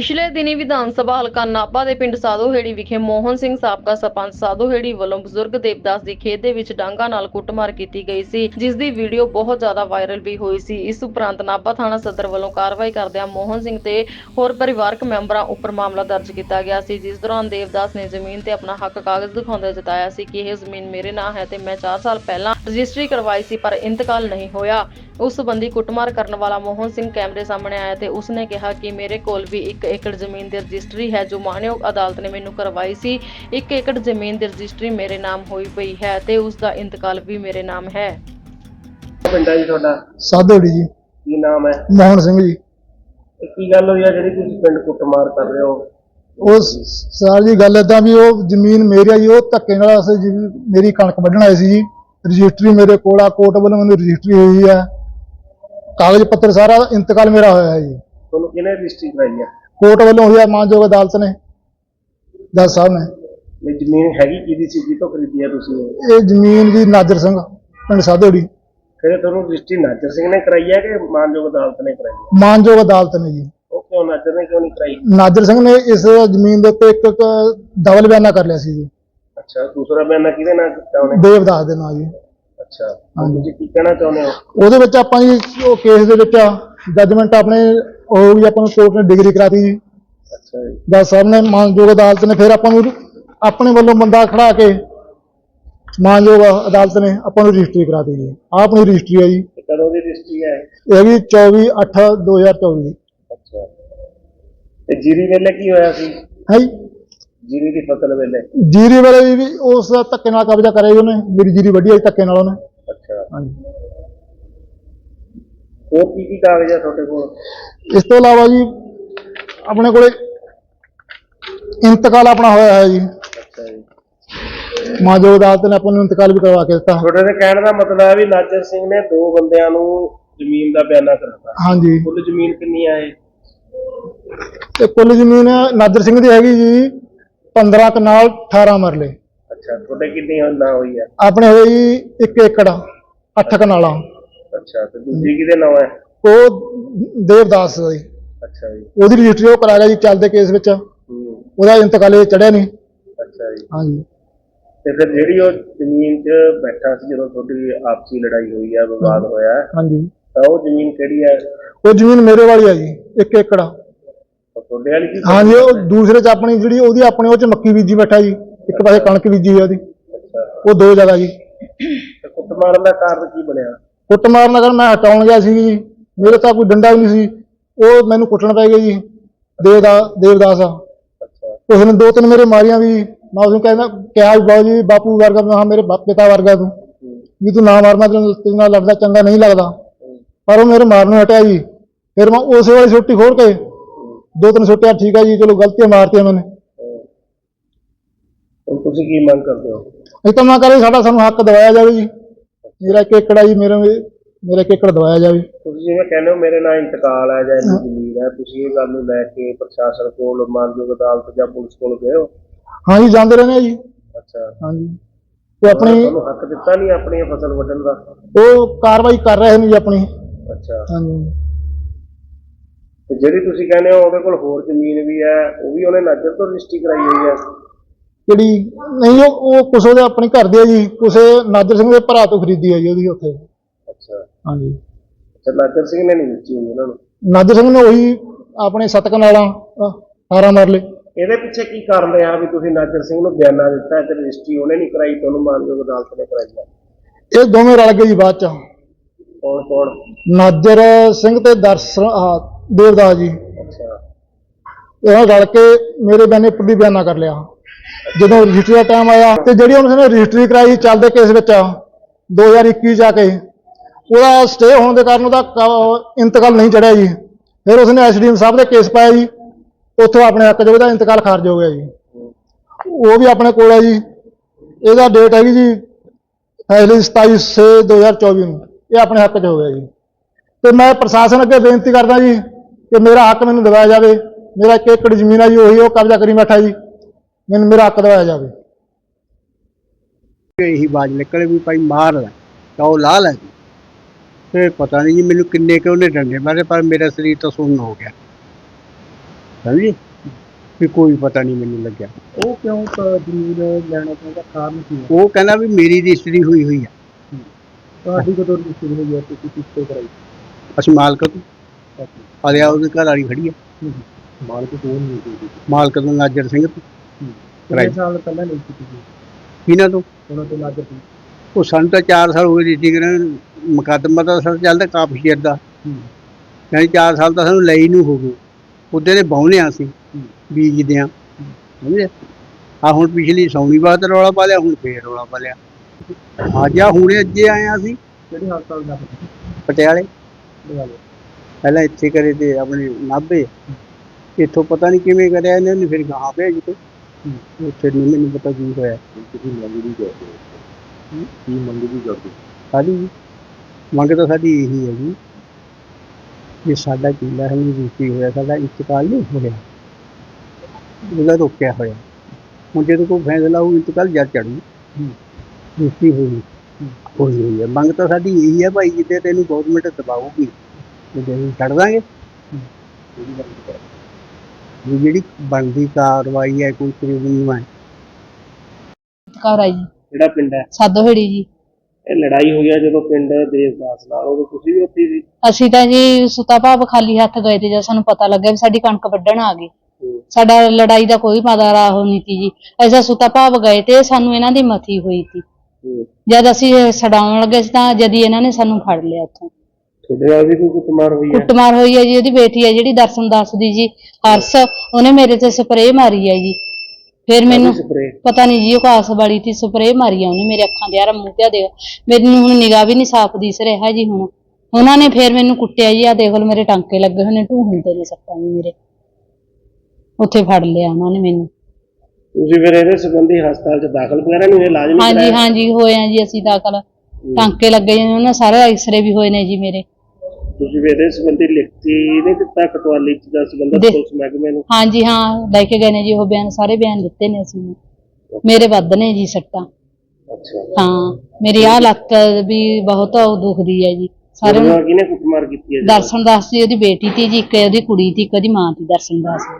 ਪਿਛਲੇ ਦਿਨੀ ਵਿਧਾਨ ਸਭਾ ਹਲਕਾ ਨਾਭਾ ਦੇ ਪਿੰਡ ਸਾਦੋਹੇੜੀ ਵਿਖੇ ਮੋਹਨ ਸਿੰਘ ਸਾਬਕਾ ਸਰਪੰਚ ਸਾਦੋਹੇੜੀ ਵੱਲੋਂ ਬਜ਼ੁਰਗ ਦੇਵਦਾਸ ਦੀ ਖੇਤ ਦੇ ਵਿੱਚ ਡਾਂਗਾ ਨਾਲ ਕੁੱਟਮਾਰ ਕੀਤੀ ਗਈ ਸੀ, ਜਿਸ ਦੀ ਵੀਡੀਓ ਬਹੁਤ ਜ਼ਿਆਦਾ ਵਾਇਰਲ ਵੀ ਹੋਈ ਸੀ। ਇਸ ਉਪਰੰਤ ਨਾਭਾ ਥਾਣਾ ਸਦਰ ਵੱਲੋਂ ਕਾਰਵਾਈ ਕਰਦਿਆਂ ਮੋਹਨ ਸਿੰਘ ਤੇ ਹੋਰ ਪਰਿਵਾਰਕ ਮੈਂਬਰਾਂ ਉੱਪਰ ਮਾਮਲਾ ਦਰਜ ਕੀਤਾ ਗਿਆ ਸੀ, ਜਿਸ ਦੌਰਾਨ ਦੇਵਦਾਸ ਨੇ ਜ਼ਮੀਨ ਤੇ ਆਪਣਾ ਹੱਕ ਕਾਗਜ਼ ਦਿਖਾਉਂਦੇ ਜਤਾਇਆ ਸੀ ਕਿ ਇਹ ਜ਼ਮੀਨ ਮੇਰੇ ਨਾਂ ਹੈ ਤੇ ਮੈਂ 4 ਸਾਲ ਪਹਿਲਾਂ ਰਜਿਸਟਰੀ ਕਰਵਾਈ ਸੀ ਪਰ ਇੰਤਕਾਲ ਨਹੀਂ ਹੋਇਆ। ਉਸ ਸੰਬੰਧੀ ਕੁੱਟਮਾਰ ਕਰਨ ਵਾਲਾ ਮੋਹਨ ਸਿੰਘ ਕੈਮਰੇ ਸਾਹਮਣੇ ਆਇਆ ਤੇ ਉਸਨੇ ਕਿਹਾ ਕਿ ਮੇਰੇ ਕੋਲ ਵੀ 1 ਏਕੜ ਜ਼ਮੀਨ ਦੀ ਰਜਿਸਟਰੀ ਹੈ ਜੋ ਮਾਨਯੋਗ ਅਦਾਲਤ ਨੇ ਮੈਨੂੰ ਕਰਵਾਈ ਸੀ। 1 ਏਕੜ ਜ਼ਮੀਨ ਦੀ ਰਜਿਸਟਰੀ ਮੇਰੇ ਨਾਮ ਹੋਈ ਪਈ ਹੈ ਤੇ ਉਸ ਦਾ ਇੰਤਕਾਲ ਵੀ ਮੇਰੇ ਨਾਮ ਹੈ। ਪਿੰਡਾ ਜੀ ਤੁਹਾਡਾ? ਸਾਧੋੜੀ ਜੀ। ਕੀ ਨਾਮ ਹੈ? ਮੋਹਨ ਸਿੰਘ ਜੀ। ਕੀ ਗੱਲ ਹੋਈ ਆ ਜਿਹੜੀ ਤੁਸੀਂ ਪਿੰਡ ਕੁੱਟਮਾਰ ਕਰ ਰਹੇ ਹੋ? ਉਹ ਸਾਰ ਜੀ ਗੱਲ ਏਦਾਂ ਵੀ ਉਹ ਜ਼ਮੀਨ ਮੇਰੀ ਆ ਜੀ ਉਹ ਧੱਕੇ ਨਾਲ ਅਸੀਂ ਜੀ ਮੇਰੀ ਕਣਕ ਵੱਢਣ ਆਏ ਸੀ ਜੀ। ਰਜਿਸਟਰੀ ਮੇਰੇ ਕੋਲ ਆ ਕੋਰਟ ਵੱਲੋਂ ਮੈਨੂੰ ਰਜਿਸਟਰੀ ਹੋਈ ਹੈ ਕਾਗਜ਼ ਪੱਤਰ ਸਾਰਾ ਇੰਤਕਾਲ ਮੇਰਾ ਹੋਇਆ ਹੈ ਜੀ। ਤੁਹਾਨੂੰ ਕਿਹਨੇ ਰਜਿਸਟਰੀ ਕਰਾਈ ਆ? ਕੋਰਟ ਵੱਲੋਂ ਹੋਈ ਹੈ ਮਾਨਯੋਗ ਅਦਾਲਤ ਨੇ ਜੱਜ ਸਾਹਿਬ ਨੇ। ਇਹ ਜ਼ਮੀਨ ਹੈਗੀ ਕਿਹਦੀ ਸੀ ਜੀ ਤੋਂ ਖਰੀਦੀ ਆ ਤੁਸੀਂ? ਇਹ? ਇਹ ਜ਼ਮੀਨ ਜੀ ਨਾਜਰ ਸਿੰਘ ਪਿੰਡ ਸਾਧੋੜੀ। ਫਿਰ ਇਹ ਤੁਹਾਨੂੰ ਰਜਿਸਟਰੀ ਨਾਜਰ ਸਿੰਘ ਨੇ ਕਰਾਈ ਹੈ ਕਿ ਮਾਨਯੋਗ ਅਦਾਲਤ ਨੇ ਕਰਾਈ ਹੈ ਮਾਨਯੋਗ ਅਦਾਲਤ ਨੇ ਜੀ। ਉਹ ਕਿਉਂ ਨਾਜਰ ਨੇ ਕਿਉਂ ਨਹੀਂ ਕਰਾਈ? ਨਾਜਰ ਸਿੰਘ ਨੇ ਇਸ ਜ਼ਮੀਨ ਦੇ ਉੱਤੇ ਇੱਕ ਇੱਕ ਡਬਲ ਬਿਆਨਾ ਕਰ ਲਿਆ ਸੀ ਜੀ। ਅੱਛਾ ਦੂਸਰਾ ਬਿਆਨ ਕਿਹਦੇ ਨਾਲ ਕੀਤਾ ਉਹਨੇ? ਦੇਵਦਾਸ ਦੇ ਨਾਲ ਜੀ। ਅੱਛਾ ਹੁਣ ਤੁਸੀਂ ਕੀ ਕਹਿਣਾ ਚਾਹੁੰਦੇ ਹੋ? ਉਹਦੇ ਵਿੱਚ ਆਪਾਂ ਜੀ ਉਹ ਕੇਸ ਦੇ ਵਿੱਚ ਜੱਜਮੈਂਟ ਆਪਣੇ ਹੋ ਗਈ ਆਪਾਂ ਨੂੰ ਕੋਰਟ ਨੇ ਡਿਗਰੀ ਕਰਾਤੀ ਜੀ। ਅੱਛਾ ਜੀ। ਜੱਜ ਸਾਹਿਬ ਨੇ ਮਾਨਯੋਗ ਅਦਾਲਤ ਨੇ ਫਿਰ ਆਪਾਂ ਨੂੰ ਆਪਣੇ ਵੱਲੋਂ ਬੰਦਾ ਖੜਾ ਕੇ ਮਾਨਯੋਗ ਅਦਾਲਤ ਨੇ ਆਪਾਂ ਨੂੰ ਰਜਿਸਟਰੀ ਕਰਾਤੀ ਜੀ। ਆਹ ਆਪਣੀ ਰਜਿਸਟਰੀ ਹੈ ਜੀ। ਤੇ ਕਦੋਂ ਦੀ ਰਜਿਸਟਰੀ ਹੈ? ਇਹ ਹੈਗੀ 24 8 2024 ਦੀ। ਅੱਛਾ। ਤੇ ਜੀਰੀ ਵੇਲੇ ਕੀ ਹੋਇਆ ਸੀ? ਹੈ ਜੀ? ਜੀਰੀ ਦੀ ਫਸਲ ਵੇਲੇ? ਜੀਰੀ ਵਾਲੇ ਵੀ ਉਸ ਦਾ ਧੱਕੇ ਨਾਲ ਕਬਜ਼ਾ ਕਰਿਆ ਜੀ ਉਹਨੇ ਮੇਰੀ ਜੀਰੀ ਵੱਢੀ ਆ ਜੀ ਧੱਕੇ ਨਾਲ ਉਹਨੇ। ਅੱਛਾ। ਹਾਂਜੀ। ਹੋਰ ਕੀ ਕੀ ਕਾਗਜ਼ ਆ ਤੁਹਾਡੇ ਕੋਲ? ਇਸ ਤੋਂ ਇਲਾਵਾ ਜੀ ਆਪਣੇ ਕੋਲੇ ਇੰਤਕਾਲ ਆਪਣਾ ਹੋਇਆ ਹੈ ਜੀ। ਅੱਛਾ ਜੀ। ਮਾਨਯੋਗ ਅਦਾਲਤ ਨੇ ਆਪਾਂ ਨੂੰ ਇੰਤਕਾਲ ਵੀ ਕਰਵਾ ਕੇ ਦਿੱਤਾ। ਤੁਹਾਡੇ ਦੇ ਕਹਿਣ ਦਾ ਮਤਲਬ ਹੈ ਵੀ ਨਾਜਰ ਸਿੰਘ ਨੇ ਦੋ ਬੰਦਿਆਂ ਨੂੰ ਜ਼ਮੀਨ ਦਾ ਬਿਆਨਾ ਕਰਾਤਾ। ਹਾਂਜੀ। ਕੁੱਲ ਜ਼ਮੀਨ ਕਿੰਨੀ ਆ ਇਹ? ਤੇ ਕੁੱਲ ਜ਼ਮੀਨ ਨਾਦਰ ਸਿੰਘ ਦੀ ਹੈਗੀ ਜੀ 15 ਕਨਾਲ 18 ਮਰਲੇ ਅੱਛਾ ਤੁਹਾਡੇ ਕਿੰਨੀ ਨਾ ਹੋਈ ਆ? ਆਪਣੇ ਜੀ 1 ਏਕੜ 8 ਕਨਾਲਾਂ ਅੱਛਾ ਤੇ ਦੂਜੀ ਕਿਹਦੇ ਨਾਂ ਹੈ? ਉਹ ਦੇਵਦਾਸ ਦਾ ਜੀ। ਅੱਛਾ ਜੀ। ਉਹਦੀ ਰਜਿਸਟਰੀ ਉਹ ਕਰਾ ਲਿਆ ਜੀ ਚੱਲਦੇ ਕੇਸ ਵਿੱਚ। ਉਹਦਾ ਇੰਤਕਾਲ ਚੜਿਆ ਨਹੀਂ। ਅੱਛਾ ਜੀ। ਹਾਂਜੀ। ਤੇ ਫਿਰ ਜਿਹੜੀ ਉਹ ਜ਼ਮੀਨ 'ਚ ਬੈਠਾ ਸੀ ਜਦੋਂ ਤੁਹਾਡੀ ਆਪਸੀ ਲੜਾਈ ਹੋਈ ਆ ਵਿਵਾਦ ਹੋਇਆ ਹਾਂਜੀ। ਤਾਂ ਉਹ ਜ਼ਮੀਨ ਕਿਹੜੀ ਹੈ ਉਹ ਜ਼ਮੀਨ ਮੇਰੇ ਵਾਲੀ ਆ ਜੀ 1 ਏਕੜ। ਤੁਹਾਡੇ ਵਾਲੀ ਕੀ ਹਾਂਜੀ ਉਹ ਦੂਸਰੇ ਚ ਆਪਣੀ ਜਿਹੜੀ ਉਹਦੀ ਆਪਣੇ ਉਹ ਚ ਮੱਕੀ ਬੀਜੀ ਬੈਠਾ ਜੀ। ਇੱਕ ਪਾਸੇ ਕਣਕ ਬੀਜੀ ਹੈ ਉਹਦੀ। ਅੱਛਾ। ਉਹ ਦੋ ਜਗ੍ਹਾ ਜੀ। ਤੇ ਕੁੱਟ ਮਾਰਨ ਦਾ ਕਾਰਨ ਕੀ ਬਣਿਆ? ਕੁੱਟਮਾਰ ਨਗਰ ਮੈਂ ਹਟਾਉਣ ਗਿਆ ਸੀ ਜੀ। ਮੇਰੇ ਤਾਂ ਕੋਈ ਡੰਡਾ ਵੀ ਨਹੀਂ ਸੀ। ਉਹ ਮੈਨੂੰ ਕੁੱਟਣ ਪੈ ਗਿਆ ਜੀ ਦੇਵਦਾ ਦੇਵਦਾਸ। ਆ ਅੱਛਾ। ਉਸ ਨੇ ਦੋ ਤਿੰਨ ਮੇਰੇ ਮਾਰੀਆਂ ਵੀ। ਮੈਂ ਉਸਨੂੰ ਕਹਿੰਦਾ ਕਿਹਾ ਬਾਬੂ ਜੀ ਬਾਪੂ ਵਰਗਾ ਮੈਂ ਮੇਰੇ ਬਾਪ ਪਿਤਾ ਵਰਗਾ ਤੂੰ। ਵੀ ਤੂੰ ਨਾ ਮਾਰਨਾ ਤੇਰੇ ਨਾਲ ਲੜਦਾ ਚੰਗਾ ਨਹੀਂ ਲੱਗਦਾ। ਪਰ ਉਹ ਮੇਰੇ ਮਾਰਨ ਨੂੰ ਹਟਿਆ ਜੀ। ਫਿਰ ਮੈਂ ਉਸੇ ਵਾਲੀ ਛੁੱਟੀ ਖੋਲ ਕੇ ਦੋ ਤਿੰਨ ਛੁੱਟੀਆਂ ਠੀਕ ਆ ਜੀ ਚਲੋ ਗਲਤੀਆਂ ਮਾਰਤੀਆਂ ਮੈਨੇ ਹੂੰ। ਹੁਣ ਤੁਸੀਂ ਕੀ ਮੰਗ ਕਰਦੇ ਹੋ? ਇਹ ਤਾਂ ਮੈਂ ਕਰੇ ਸਾਡਾ ਸਾਨੂੰ ਹੱਕ ਦਿਵਾਇਆ ਜਾਵੇ ਜੀ। ਮੇਰਾ ਆ ਜੀ ਮੇਰੇ ਮੇਰਾ ਇੱਕ ਏਕੜ ਦਿਵਾਇਆ ਜਾਵੇ। ਤੁਸੀਂ ਜਿਵੇਂ ਕਹਿੰਦੇ ਹੋ ਮੇਰੇ ਨਾਲ ਇੰਤਕਾਲ ਹੈ ਜਾਂ ਇੰਨੀ ਜ਼ਮੀਨ ਹੈ ਤੁਸੀਂ ਇਹ ਗੱਲ ਨੂੰ ਲੈ ਕੇ ਪ੍ਰਸ਼ਾਸਨ ਕੋਲ ਮਾਨਯੋਗ ਅਦਾਲਤ ਜਾਂ ਪੁਲਿਸ ਕੋਲ ਗਏ ਹੋ? ਹਾਂਜੀ ਜਾਂਦੇ ਰਹਿੰਦੇ ਆ ਜੀ। ਅੱਛਾ। ਹਾਂਜੀ ਉਹ ਆਪਣੀ ਤੁਹਾਨੂੰ ਹੱਕ ਦਿੱਤਾ ਨਹੀਂ ਆਪਣੀ ਫਸਲ ਵੱਢਣ ਦਾ? ਉਹ ਕਾਰਵਾਈ ਕਰ ਰਹੇ ਨੇ ਜੀ ਆਪਣੀ। ਅੱਛਾ। ਹਾਂਜੀ ਤੇ ਜਿਹੜੀ ਤੁਸੀਂ ਕਹਿੰਦੇ ਹੋ ਉਹਦੇ ਕੋਲ ਹੋਰ ਜ਼ਮੀਨ ਵੀ ਹੈ ਉਹ ਵੀ ਉਹਨੇ ਨਾਜਰ ਤੋਂ ਰਜਿਸਟਰੀ ਕਰਾਈ ਹੋਈ ਹੈ। ਜਿਹੜੀ ਨਹੀਂ ਉਹ ਉਹ ਕੁਛ ਉਹਦੇ ਆਪਣੇ ਘਰ ਦੇ ਆ ਜੀ ਕੁਛ ਨਾਦਰ ਸਿੰਘ ਦੇ ਭਰਾ ਤੋਂ ਖਰੀਦੀ ਹੈ ਜੀ ਉਹਦੀ ਉੱਥੇ। ਅੱਛਾ। ਹਾਂਜੀ। ਅੱਛਾ ਨਾਜਰ ਸਿੰਘ ਨੇ ਨਹੀਂ ਦਿੱਤੀ ਹੋਈ ਉਹਨਾਂ ਨੂੰ? ਨਾਦਰ ਸਿੰਘ ਨੇ ਉਹੀ ਆਪਣੇ ਸੱਤ ਕਨਾਲਾਂ 18 ਮਰਲੇ ਇਹਦੇ ਪਿੱਛੇ ਕੀ ਕਾਰਨ ਰਿਹਾ ਵੀ ਤੁਸੀਂ ਨਾਜਰ ਸਿੰਘ ਨੂੰ ਬਿਆਨਾ ਦਿੱਤਾ ਤੇ ਰਜਿਸਟਰੀ ਉਹਨੇ ਨਹੀਂ ਕਰਾਈ ਤੁਹਾਨੂੰ ਮਾਨਯੋਗ ਅਦਾਲਤ ਨੇ ਕਰਾਈ ਹੈ? ਇਹ ਦੋਵੇਂ ਰਲ ਗਏ ਜੀ ਬਾਅਦ ਚ। ਕੌਣ ਕੌਣ? ਨਾਜਰ ਸਿੰਘ ਤੇ ਦਰਸ ਆਹ, ਦੇਵਦਾਸ ਜੀ। ਅੱਛਾ। ਇਹਨਾਂ ਰਲ ਕੇ ਮੇਰੇ ਬਿਆਨੇ ਦੀ ਬਿਆਨਾ ਕਰ ਲਿਆ। ਜਦੋਂ ਰਜਿਸਟਰੀ ਦਾ ਟਾਈਮ ਆਇਆ ਤੇ ਜਿਹੜੀ ਉਹਨਾਂ ਨੇ ਰਜਿਸਟਰੀ ਕਰਾਈ ਚੱਲਦੇ ਕੇਸ ਵਿੱਚ 2021 ਜਾ ਕੇ। ਉਹਦਾ ਸਟੇ ਹੋਣ ਦੇ ਕਾਰਨ ਉਹਦਾ ਇੰਤਕਾਲ ਨਹੀਂ ਚੜਿਆ ਜੀ। ਫਿਰ ਉਸਨੇ ਐਸਡੀਐਮ ਸਾਹਿਬ ਦੇ ਕੇਸ ਪਾਇਆ ਜੀ। ਉੱਥੋਂ ਆਪਣੇ ਹੱਕ 'ਚ ਉਹਦਾ ਇੰਤਕਾਲ ਖਾਰਜ ਹੋ ਗਿਆ ਜੀ। ਉਹ ਵੀ ਆਪਣੇ ਕੋਲ ਹੈ ਜੀ। ਇਹਦਾ ਡੇਟ ਹੈਗੀ ਜੀ ਫੈਸਲੇ 27 ਛੇ 2024 ਨੂੰ। ਇਹ ਆਪਣੇ ਹੱਕ 'ਚ ਹੋ ਗਿਆ ਜੀ। ਤੇ ਮੈਂ ਪ੍ਰਸ਼ਾਸਨ ਅੱਗੇ ਬੇਨਤੀ ਕਰਦਾ ਜੀ ਕਿ ਮੇਰਾ ਹੱਕ ਮੈਨੂੰ ਦਿਵਾਇਆ ਜਾਵੇ ਮੇਰਾ ਇੱਕ ਏਕੜ ਜ਼ਮੀਨ ਆ ਜੀ ਉਹੀ ਉਹ ਕਬਜ਼ਾ ਕਰੀ ਬੈਠਾ ਜੀ ਮੈਨੂੰ ਮੇਰਾ ਹੱਕ ਦਿਵਾਇਆ ਜਾਵੇ। ਇਹੀ ਬਾਜ ਨਿਕਲੇ ਵੀ ਭਾਈ ਮਾਰ ਲੈ ਤਾਂ ਉਹ ਲਾ ਲੈ ਤੇ ਪਤਾ ਨਹੀਂ ਜੀ ਮੈਨੂੰ ਕਿੰਨੇ ਕਿ ਉਹਨੇ ਡੰਡੇ ਮਾਰੇ ਪਰ ਮੇਰਾ ਸਰੀਰ ਤਾਂ ਸੁੰਨ ਹੋ ਗਿਆ। ਸਮਝੇ? ਵੀ ਕੋਈ ਪਤਾ ਨਹੀਂ ਮੈਨੂੰ ਲੱਗਿਆ। ਉਹ ਕਿਉਂ ਪ- ਜ਼ਮੀਨ ਲੈਣਾ ਚਾਹੁੰਦਾ ਕਾਰਨ ਕੀ ਹੈ ਉਹ ਕਹਿੰਦਾ ਵੀ ਮੇਰੀ ਰਜਿਸਟਰੀ ਹੋਈ ਹੋਈ ਆ। ਤੁਹਾਡੀ ਕਦੋਂ ਰਜਿਸਟਰੀ ਹੋਈ ਹੈ ਤੁਸੀਂ ਕਿਸ ਤੋਂ ਕਰਾਈ? ਅਸੀਂ ਮਾਲਕ ਤੋਂ। ਆਲਿਆ ਉਹਦੇ ਘਰ ਵਾਲੀ ਖੜੀ ਆ। ਮਾਲਕ ਤੋਂ ਨਹੀਂ ਹੋਈ ਮਾਲਕ ਤੋਂ ਨਾਜਰ ਸਿੰਘ। ਤੋਂ ਕਿੰਨੇ ਸਾਲ ਪਹਿਲਾਂ ਨਹੀਂ ਕੀਤੀ ਸੀ ਇਹਨਾਂ ਤੋਂ? ਉਹਨਾਂ ਤੋਂ ਲੱਗ ਪਈ ਉਹ ਸਾਨੂੰ ਤਾਂ 4 ਸਾਲ ਹੋ ਗਏ ਰਜਿਸਟਰੀ ਕਰਨ ਮੁਕੱਦਮਾ ਤਾਂ ਸਰ ਚੱਲਦਾ ਕਾਫੀ ਚਿਰ ਦਾ ਯਾਨੀ 4 ਸਾਲ ਤਾਂ ਸਾਨੂੰ ਲਈ ਨੂੰ ਹੋ ਗਏ। ਉਹਦੇ ਦੇ ਬਾਉਨੇ ਆ ਸੀ ਬੀਜਦੇ ਆ ਸਮਝੇ? ਆ ਹੁਣ ਪਿਛਲੀ ਸੌਣੀ ਬਾਤ ਰੌਲਾ ਪਾ ਲਿਆ ਹੁਣ ਫੇਰ ਰੌਲਾ ਪਾ ਲਿਆ। ਅੱਜ ਆ ਹੁਣੇ ਅੱਜੇ ਆਏ ਆ ਅਸੀਂ। ਕਿਹੜੇ ਹਸਪਤਾਲ ਦਾ? ਪਟਿਆਲੇ। ਪਹਿਲਾਂ ਇੱਥੇ ਕਰੇ ਤੇ ਆਪਣੇ ਨਾਭੇ ਇੱਥੋਂ ਪਤਾ ਨਹੀਂ ਕਿਵੇਂ ਕਰਿਆ ਇਹਨਾਂ ਨੇ ਫਿਰ ਗਾਹਾਂ ਭੇਜ ਤੇ ਉੱਥੇ ਨਹੀਂ ਮੈਨੂੰ ਪਤਾ ਕੀ ਹੋਇਆ। ਤੁਸੀਂ ਮੰਗ ਵੀ ਕਰਦੇ ਹੋ ਕੀ ਮੰਗ ਵੀ ਕਰਦੇ? ਸਾਡੀ ਮੰਗ ਤਾਂ ਸਾਡੀ ਇਹੀ ਹੈ ਜੀ। ਜੇ ਸਾਡਾ ਕਿਲਾ ਹੈ ਨਹੀਂ ਰੁਕੀ ਹੋਇਆ ਸਾਡਾ ਇੰਤਕਾਲ ਨਹੀਂ ਹੋਇਆ। ਉਹਦਾ ਰੋਕਿਆ ਹੋਇਆ। ਹੁਣ ਜਦੋਂ ਕੋਈ ਫੈਸਲਾ ਹੋਊ ਇੰਤਕਾਲ ਜਦ ਚੜੂ ਰੁਕੀ ਹੋਈ। ਹੋਈ ਹੋਈ ਹੈ। ਮੰਗ ਤਾਂ ਸਾਡੀ ਇਹੀ ਹੈ ਭਾਈ ਜਿੱਤੇ ਤੈਨੂੰ ਗਵਰਨਮੈਂਟ ਦਬਾਊਗੀ। ਤੇ ਅਸੀਂ ਛੱਡ ਦਾਂਗੇ। ਵੀ ਜਿਹੜੀ ਬਣਦੀ ਕਾਰਵਾਈ ਹੈ ਕੋਈ ਕਾਨੂੰਨੀ ਹੈ ਘਰ ਆਈ ਜੀ। ਕਿਹੜਾ ਪਿੰਡ ਹੈ? ਸਾਦੋਹੜੀ ਜੀ। ਇਹ ਲੜਾਈ ਹੋਈ ਹੈ ਜਦੋਂ ਪਿੰਡ ਦੇਵਦਾਸ ਨਾਲ ਉਦੋਂ ਤੁਸੀਂ ਵੀ ਉੱਥੇ ਸੀ? ਅਸੀਂ ਤਾਂ ਜੀ ਸੁਤਾ ਭਾਵ ਖਾਲੀ ਹੱਥ ਗਏ ਤੇ ਜਦ ਸਾਨੂੰ ਪਤਾ ਲੱਗਿਆ ਵੀ ਸਾਡੀ ਕਣਕ ਵੱਢਣ ਆ ਗਏ ਸਾਡਾ ਲੜਾਈ ਦਾ ਕੋਈ ਪਤਾ ਰਾਹ ਨਹੀਂ ਸੀ ਜੀ। ਐਸਾ ਸੁਤਾ ਭਾਵ ਗਏ ਤੇ ਸਾਨੂੰ ਇਹਨਾਂ ਦੀ ਮਥੀ ਹੋਈ ਸੀ। ਜਦ ਅਸੀਂ ਛਡਾਉਣ ਲੱਗੇ ਸੀ ਤਾਂ ਜਦੀ ਇਹਨਾਂ ਨੇ ਸਾਨੂੰ ਫੜ ਲਿਆ ਉੱਥੋਂ। ਤੁਹਾਡੇ ਨਾਲ ਵੀ ਕੋਈ ਕੁੱਟਮਾਰ ਹੋਈ ਹੈ ਕੁੱਟਮਾਰ ਹੋਈ ਹੈ ਜੀ ਉਹਦੀ ਬੇਟੀ ਹੈ ਜਿਹੜੀ ਦਰਸ਼ਨ ਦੱਸ ਦੀ ਜੀ ਹਰਸ ਉਹਨੇ ਮੇਰੇ ਤੇ ਸਪਰੇਅ ਮਾਰੀ ਹੈ ਜੀ। ਫਿਰ ਮੈਨੂੰ ਪਤਾ ਨਹੀਂ ਜੀ ਉਹ ਕਾਸ ਵਾਲੀ ਤੀ ਸਪਰੇਅ ਮਾਰੀ ਆ ਉਹਨੇ ਮੇਰੇ ਅੱਖਾਂ ਦੇ ਯਾਰ ਮੂੰਹ ਤੇ ਦੇਖ। ਮੈਨੂੰ ਹੁਣ ਨਿਗਾਹ ਵੀ ਨਹੀਂ ਸਾਫ਼ ਦਿਸ ਰਿਹਾ ਜੀ ਹੁਣ। ਉਹਨਾਂ ਨੇ ਫਿਰ ਮੈਨੂੰ ਕੁੱਟਿਆ ਜੀ ਆ ਦੇਖ ਲਓ ਮੇਰੇ ਟਾਂਕੇ ਲੱਗੇ ਹੋਏ ਨੇ ਢੂਹਣ ਤੇ ਨੇ ਸੱਟਾਂ ਜੀ ਮੇਰੇ। ਉੱਥੇ ਫੜ ਲਿਆ ਉਹਨਾਂ ਨੇ ਮੈਨੂੰ। ਤੁਸੀਂ ਫਿਰ ਇਹਦੇ ਸੰਬੰਧੀ ਹਸਪਤਾਲ 'ਚ ਦਾਖਲ ਵਗੈਰਾ ਨਹੀਂ ਹੋਏ ਇਲਾਜ ਨਹੀਂ ਹਾਂਜੀ ਕਰਾਇਆ? ਹਾਂਜੀ ਹੋਏ ਆ ਜੀ ਅਸੀਂ ਦਾਖਲ। ਟਾਂਕੇ ਲੱਗੇ ਜੀ ਉਹਨਾਂ ਸਾਰੇ ਐਕਸਰੇ ਵੀ ਹੋਏ ਨੇ ਜੀ ਮੇਰੇ। ਤੁਸੀਂ ਵੀ ਇਹਦੇ ਸੰਬੰਧੀ ਲਿਖਤੀ ਨਹੀਂ ਦਿੱਤਾ ਕਟਵਾਲੀ 'ਚ ਦਾ ਸੰਬੰਧਤ ਦੇ- ਪੁਲਿਸ ਮਹਿਕਮੇ ਨੂੰ? ਹਾਂਜੀ ਹਾਂ ਲੈ ਕੇ ਗਏ ਨੇ ਜੀ ਉਹ ਬਿਆਨ ਸਾਰੇ ਬਿਆਨ ਦਿੱਤੇ ਨੇ ਅਸੀਂ ਮੇਰੇ ਵੱਧ ਨੇ ਜੀ ਸੱਟਾਂ। ਅੱਛਾ। ਹਾਂ ਮੇਰੀ ਆ ਲੱਤ ਵੀ ਬਹੁਤ ਉਹ ਦੁਖਦੀ ਹੈ ਜੀ। ਸਾਰੇ ਉਹਨਾਂ ਕਿਹਨੇ ਕੁੱਟਮਾਰ ਕੀਤੀ ਹੈ ਜੀ? ਦਰਸ਼ਨ ਦਾਸ ਦੀ ਉਹਦੀ ਬੇਟੀ ਤੀ ਜੀ ਇੱਕ ਉਹਦੀ ਕੁੜੀ ਤੀ ਇੱਕ ਉਹਦੀ ਮਾਂ ਤੀ ਦਰਸ਼ਨ ਦਾਸ ਦੀ।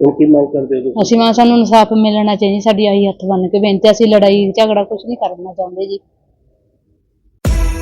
ਹੁਣ ਕੀ ਮੰਗ ਕਰਦੇ ਹੋ ਤੁਸੀਂ? ਅਸੀਂ ਮਾਂ ਸਾਨੂੰ ਇਨਸਾਫ ਮਿਲਣਾ ਚਾਹੀਦਾ ਸਾਡੀ ਆਹੀ ਹੱਥ ਬੰਨ ਕੇ ਬੇਨਤੀ ਅਸੀਂ ਲੜਾਈ ਝਗੜਾ ਕੁਝ ਨਹੀਂ ਕਰਨਾ ਚਾਹੁੰਦੇ ਜੀ।